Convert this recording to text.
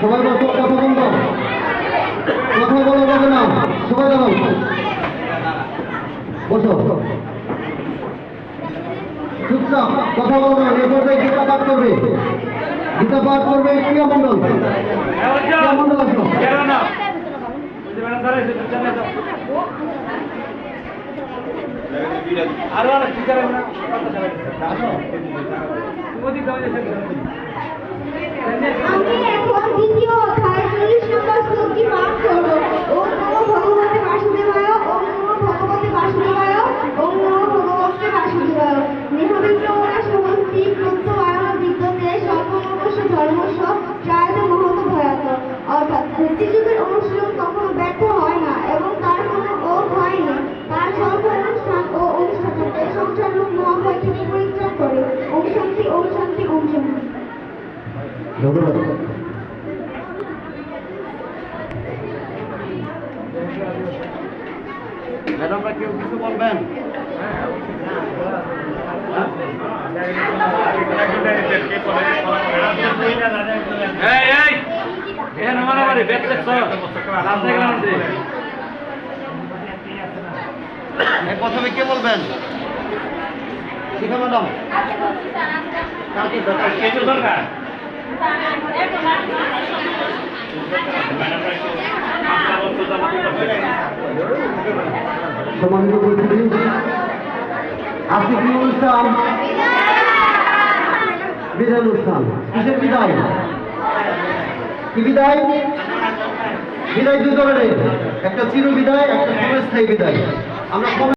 সবাই বসো কথা বলব? কথা বলা যাবে না। সবাই দাঁড়াও বসো। চুপচাপ কথা বলব না এ পর্যায়ে গীতা পাঠ করবে। গীতা পাঠ করবে ক্রিয়া মন্ডল? ক্রিয়া মন্ডল আসো আরও আর কি সত্যযুগের অনুশীলন কখনো ব্যর্থ হয় না এবং তার কোনো ও হয়নি তার সর্ব অনুষ্ঠান ও অনুষ্ঠানতে সংসার রূপ মহাভয় থেকে পরিত্রাণ করে ওম শান্তি ওম শান্তি ওম শান্তি ধন্যবাদ ম্যাডামরা কেউ কিছু বলবেন এই প্রথমে কে বলবেন শিখা ম্যাডাম সম্মানিত উপস্থিতি আজকে কি অনুষ্ঠান? বিদায় অনুষ্ঠান। কিসের বিদায়? কি বিদায়? বিদায় দুই ধরনের একটা চির বিদায় একটা ক্ষণস্থায়ী বিদায়। আমরা